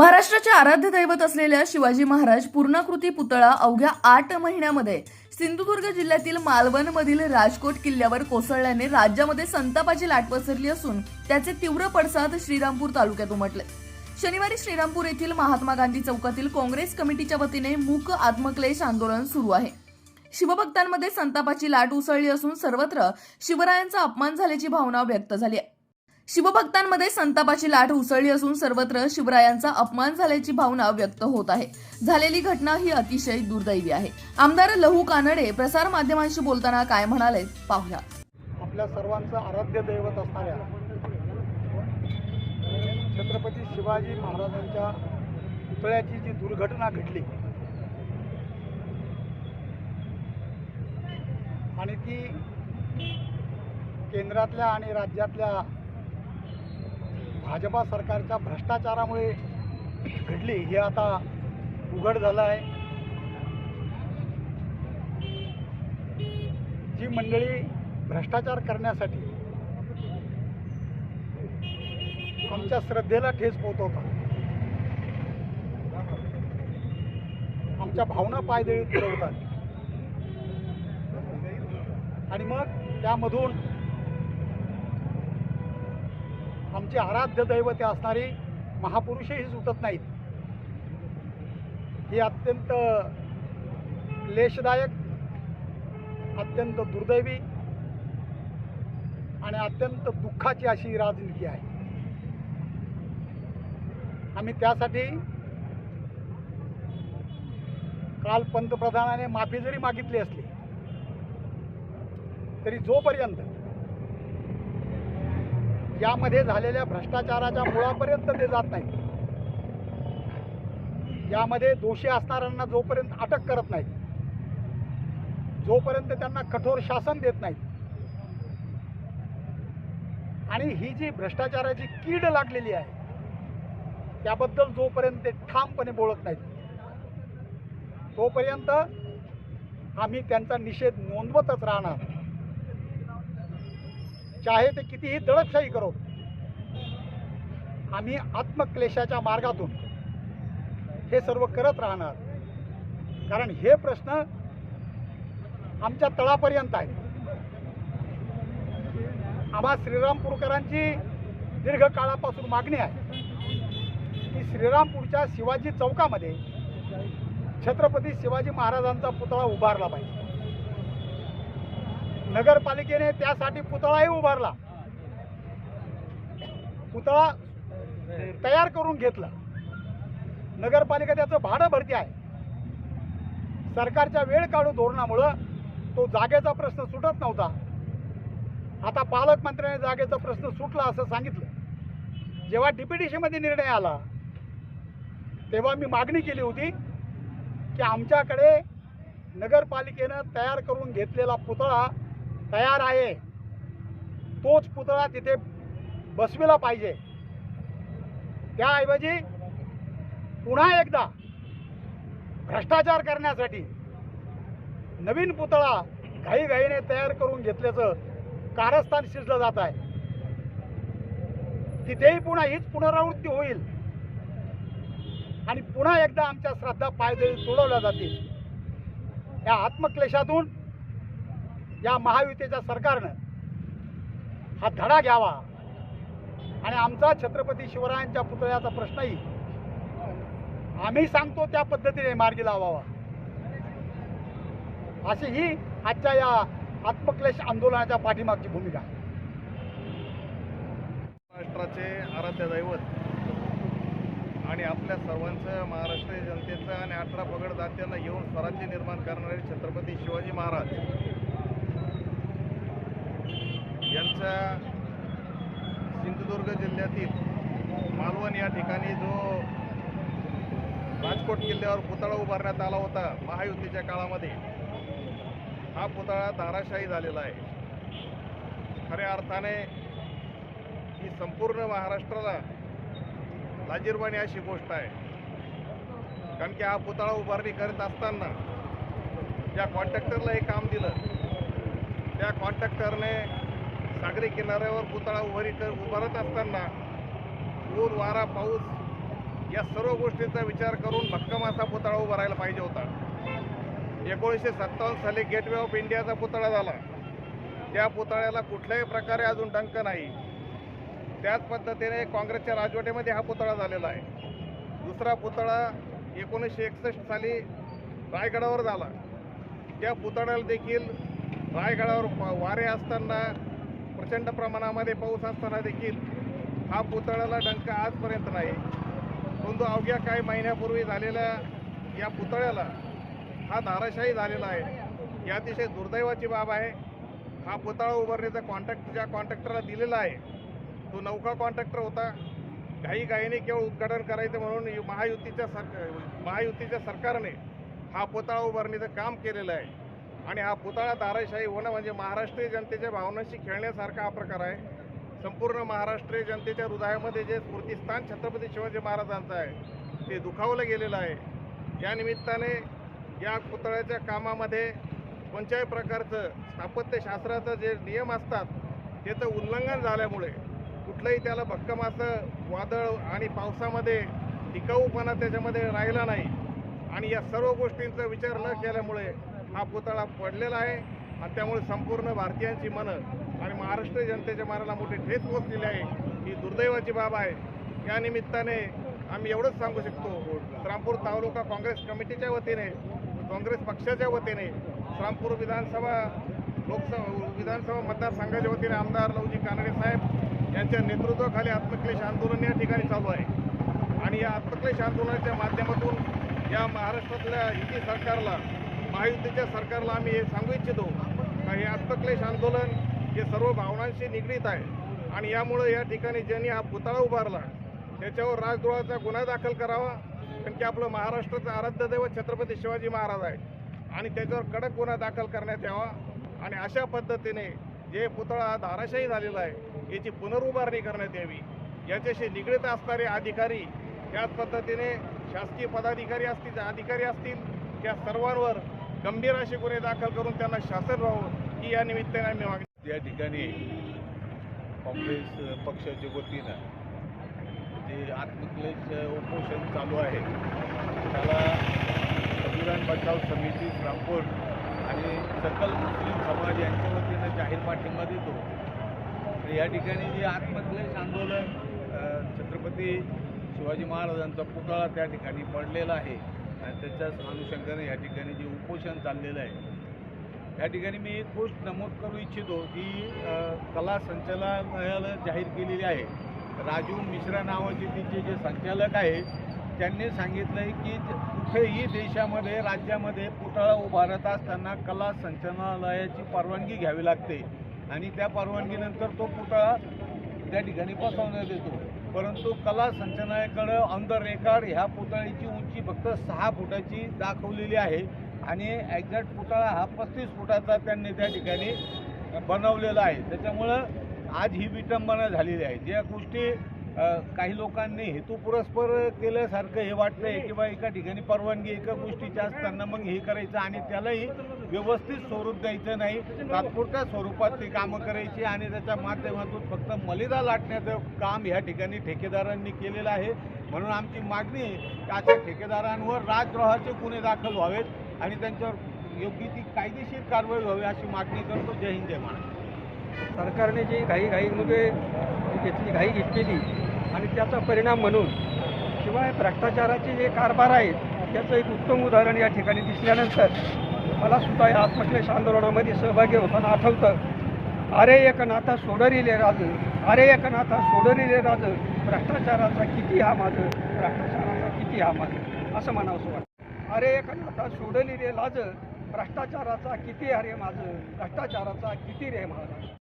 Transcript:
महाराष्ट्राचे आराध्य दैवत असलेल्या शिवाजी महाराज पूर्णाकृती पुतळा अवघ्या आठ महिन्यामध्ये सिंधुदुर्ग जिल्ह्यातील मालवणमधील राजकोट किल्ल्यावर कोसळल्याने राज्यामध्ये संतापाची लाट पसरली असून त्याचे तीव्र पडसाद श्रीरामपूर तालुक्यात उमटले. शनिवारी श्रीरामपूर येथील महात्मा गांधी चौकातील काँग्रेस कमिटीच्या वतीने मूक आत्मक्लेश आंदोलन सुरू आहे. शिवभक्तांमध्ये संतापाची लाट उसळली असून सर्वत्र शिवरायांचा अपमान झाल्याची भावना व्यक्त झाली आहे. शिवभक्तांमध्ये संतापाची लाट उसळली असून सर्वत्र शिवरायांचा अपमान झाल्याची भावना व्यक्त होत आहे. झालेली घटना ही अतिशय दुर्दैवी आहे. आमदार लहू कानडे प्रसार माध्यमांशी बोलताना काय म्हणाले पाहूया. आपल्या सर्वांचं आराध्य दैवत असणाऱ्या छत्रपती शिवाजी महाराजांच्या पुतळ्याची जी दुर्घटना घडली आणि ती केंद्रातल्या आणि राज्यातल्या भाजपा सरकारच्या भ्रष्टाचारामुळे घडली हे आता उघड झालं आहे. जी मंडळी भ्रष्टाचार करण्यासाठी आमच्या श्रद्धेला ठेस पोहोचवतात. आमच्या भावना पायदळीत पुरवतात आणि मग त्यामधून आमची आराध्य दैवते असणारी महापुरुषही सुटत नाहीत. ही अत्यंत क्लेशदायक अत्यंत दुर्दैवी आणि अत्यंत दुःखाची अशी राजनीती आहे. आम्ही त्यासाठी काल पंतप्रधानाने माफी जरी मागितली असली तरी जोपर्यंत यामध्ये झालेल्या भ्रष्टाचाराच्या मुळापर्यंत ते जात नाहीत. यामध्ये दोषी असणाऱ्यांना जोपर्यंत अटक करत नाहीत जोपर्यंत त्यांना कठोर शासन देत नाहीत आणि ही जी भ्रष्टाचाराची कीड लागलेली आहे त्याबद्दल जोपर्यंत ते ठामपणे बोलत नाहीत तोपर्यंत आम्ही त्यांचा निषेध नोंदवतच राहणार. चाहे ते कितीही दडपशाही करो आम्ही आत्मक्लेशाच्या मार्गातून हे सर्व करत राहणार. कारण हे प्रश्न आमच्या तळापर्यंत आहे आम्हा श्रीरामपूरकरांची दीर्घकाळापासून मागणी आहे की श्रीरामपूरच्या शिवाजी चौकामध्ये छत्रपती शिवाजी महाराजांचा पुतळा उभारला पाहिजे. नगरपालिकेने त्यासाठी पुतळाही उभारला. पुतळा तयार करून घेतला. नगरपालिका त्याचं भाडं भरती आहे. सरकारच्या वेळ काढू धोरणामुळं तो जागेचा प्रश्न सुटत नव्हता. आता पालकमंत्र्याने जागेचा प्रश्न सुटला असं सांगितलं. जेव्हा डीपीडीसीमध्ये निर्णय आला तेव्हा मी मागणी केली होती की आमच्याकडे नगरपालिकेनं तयार करून घेतलेला पुतळा तयार आहे. तोच पुतळा तिथे बसविला पाहिजे. त्याऐवजी पुन्हा एकदा भ्रष्टाचार करण्यासाठी नवीन पुतळा घाईघाईने तयार करून घेतल्याचं कारस्थान शिजलं जात आहे. तिथेही पुन्हा हीच पुनरावृत्ती होईल. आणि पुन्हा एकदा आमच्या श्रद्धा पायदळी तुडवल्या जातील. या आत्मक्लेशातून या महायुतीच्या सरकारनं हा धडा घ्यावा. आणि आमचा छत्रपती शिवरायांच्या पुतळ्याचा प्रश्नही आम्ही सांगतो त्या पद्धतीने मार्गी लावावा. अशी ही आजच्या या आत्मक्लेश आंदोलनाच्या पाठीमागची भूमिका आहे. महाराष्ट्राचे आराध्य दैवत आणि आपल्या सर्वांचं महाराष्ट्र जनतेचं आणि अठरा पगड दात्यांना येऊन स्वराज्य निर्माण करणारे छत्रपती शिवाजी महाराज. यांचा सिंधुदुर्ग जिल्ह्यातील मालवण या ठिकाणी जो राजकोट किल्ल्यावर पुतळा उभारण्यात आला होता महायुतीच्या काळामध्ये हा पुतळा धाराशाही झालेला आहे. खऱ्या अर्थाने ही संपूर्ण महाराष्ट्राला लाजीरवाणी अशी गोष्ट आहे. कारण की हा पुतळा उभारणी करत असताना ज्या कॉन्ट्रॅक्टरला हे काम दिलं त्या कॉन्ट्रॅक्टरने सागरी किनाऱ्यावर पुतळा उभारी कर उभारत असताना ऊन वारा पाऊस या सर्व गोष्टींचा विचार करून भक्कम असा पुतळा उभारायला पाहिजे होता. एकोणीसशे सत्तावन्न साली गेटवे ऑफ इंडियाचा पुतळा झाला. त्या पुतळ्याला कुठल्याही प्रकारे अजून डंक नाही. त्याच पद्धतीने काँग्रेसच्या राजवटीमध्ये हा पुतळा झालेला आहे. दुसरा पुतळा एकोणीसशे एकसष्ट साली रायगडावर झाला. त्या पुतळ्याला देखील रायगडावर वारे असताना प्रचंड प्रमाणामध्ये पाऊस असताना देखील हा पुतळ्याला डंका आजपर्यंत नाही. परंतु अवघ्या काही महिन्यापूर्वी झालेल्या या पुतळ्याला हा धाराशाही झालेला आहे. ही अतिशय दुर्दैवाची बाब आहे. हा पुतळा उभारणीचा कॉन्ट्रॅक्ट ज्या कॉन्ट्रॅक्टरला दिलेला आहे तो नौका कॉन्ट्रॅक्टर होता. घाई घाईने केवळ उद्घाटन करायचं म्हणून महायुतीच्या सर महायुतीच्या सरकारने हा पुतळा उभारणीचं काम केलेलं आहे. आणि हा पुतळा दाराशाही होणं म्हणजे महाराष्ट्रीय जनतेच्या भावनांशी खेळण्यासारखा हा प्रकार आहे. संपूर्ण महाराष्ट्रीय जनतेच्या हृदयामध्ये जे स्फूर्तिस्थान छत्रपती शिवाजी महाराजांचं आहे ते दुखावलं गेलेलं आहे. या निमित्ताने या पुतळ्याच्या कामामध्ये कोणत्याही प्रकारचं स्थापत्यशास्त्राचं जे नियम असतात त्याचं उल्लंघन झाल्यामुळे कुठलंही त्याला भक्कम असं वादळ आणि पावसामध्ये टिकाऊपणा त्याच्यामध्ये राहिला नाही. आणि या सर्व गोष्टींचा विचार न केल्यामुळे हा पुतळा पडलेला आहे आणि त्यामुळे संपूर्ण भारतीयांची मनं आणि महाराष्ट्र जनतेच्या मनाला मोठी ठेच पोचलेली आहे. ही दुर्दैवाची बाब आहे. या निमित्ताने आम्ही एवढंच सांगू शकतो श्रामपूर तालुका काँग्रेस कमिटीच्या वतीने काँग्रेस पक्षाच्या वतीने श्रामपूर विधानसभा लोकसभा विधानसभा मतदारसंघाच्या वतीने आमदार लवजी कानडे साहेब यांच्या नेतृत्वाखाली आत्मक्लेश आंदोलन या ठिकाणी चालू आहे. आणि या आत्मक्लेश आंदोलनाच्या माध्यमातून या महाराष्ट्रातल्या युती सरकारला महायुतीच्या सरकारला आम्ही हे सांगू इच्छितो का हे आत्मक्लेश आंदोलन हे सर्व भावनांशी निगडीत आहे. आणि यामुळं या ठिकाणी ज्यांनी हा पुतळा उभारला त्याच्यावर राजद्रोहाचा गुन्हा दाखल करावा. कारण की आपलं महाराष्ट्राचं आराध्य दैवत छत्रपती शिवाजी महाराज आहे आणि त्याच्यावर कडक गुन्हा दाखल करण्यात यावा. आणि अशा पद्धतीने जे पुतळा हा धाराशाही झालेला आहे याची पुनरुभारणी करण्यात यावी. याच्याशी निगडीत असणारे अधिकारी त्याच पद्धतीने शासकीय पदाधिकारी असतील अधिकारी असतील त्या सर्वांवर गंभीर असे गुन्हे दाखल करून त्यांना शासन व्हावं ही या निमित्ताने आम्ही मागणी या ठिकाणी काँग्रेस पक्षाच्या वतीनं जे आत्मक्लेश उपोषण चालू आहे त्याला संविधान बचाव समिती रामपूर आणि सकल मुस्लिम समाज यांच्या वतीनं जाहीर पाठिंबा देतो. तर या ठिकाणी जे आत्मक्लेश आंदोलन छत्रपती शिवाजी महाराजांचा पुतळा त्या ठिकाणी पडलेला आहे. आणि त्याच्याच अनुषंगाने या ठिकाणी जे उपोषण चाललेलं आहे या ठिकाणी मी एक गोष्ट नमूद करू इच्छितो की कला संचालनालयाला जाहीर केलेली आहे. राजू मिश्रा नावाचे तिचे जे संचालक आहे त्यांनी सांगितलं आहे की कुठेही देशामध्ये राज्यामध्ये पुतळा उभारत असताना कला संचालनालयाची परवानगी घ्यावी लागते. आणि त्या परवानगीनंतर तो पुतळा त्या ठिकाणी बसवण्यात येतो. परंतु कला संचालनालयाकडं ऑन द रेकॉर्ड ह्या पुतळ्याची उंची फक्त सहा फुटाची दाखवलेली आहे आणि एक्झॅक्ट पुतळा हा पस्तीस फुटाचा त्यांनी त्या ठिकाणी बनवलेला आहे. त्याच्यामुळं आज ही विटंबना झालेली आहे. ज्या गोष्टी काही लोकांनी हेतुपुरस्पर केल्यासारखं हे वाटतं आहे किंवा एका ठिकाणी परवानगी एका गोष्टीची असताना मग हे करायचं आणि त्यालाही व्यवस्थित स्वरूप द्यायचं नाही. तात्पुरत्या स्वरूपात ती कामं करायची आणि त्याच्या माध्यमातून फक्त मलिदा लाटण्याचं काम ह्या ठिकाणी ठेकेदारांनी केलेलं आहे. म्हणून आमची मागणी त्याच्या अशा ठेकेदारांवर राजद्रोहाचे गुन्हे दाखल व्हावेत आणि त्यांच्यावर योग्य ती कायदेशीर कारवाई व्हावी अशी मागणी करतो. जय हिंद जय महाराष्ट्र. सरकारने जी घाई घाईमध्ये म्हणजे घेतली घाई घेतलेली आणि त्याचा परिणाम म्हणून शिवाय भ्रष्टाचाराचे जे कारभार आहेत त्याचं एक उत्तम उदाहरण या ठिकाणी दिसल्यानंतर मला सुद्धा या आत्मक्लेश आंदोलनामध्ये सहभागी होताना आठवतं. अरे एक नाथा सोडरिले राज अरे एक नाथा सोडरिले राज भ्रष्टाचाराचा किती हा माझं भ्रष्टाचाराचा किती हा माझं असं म्हणावंसं वाटतं. अरे एक नाथा सोडली रे लाज भ्रष्टाचाराचा किती अरे माझं भ्रष्टाचाराचा किती रे माझा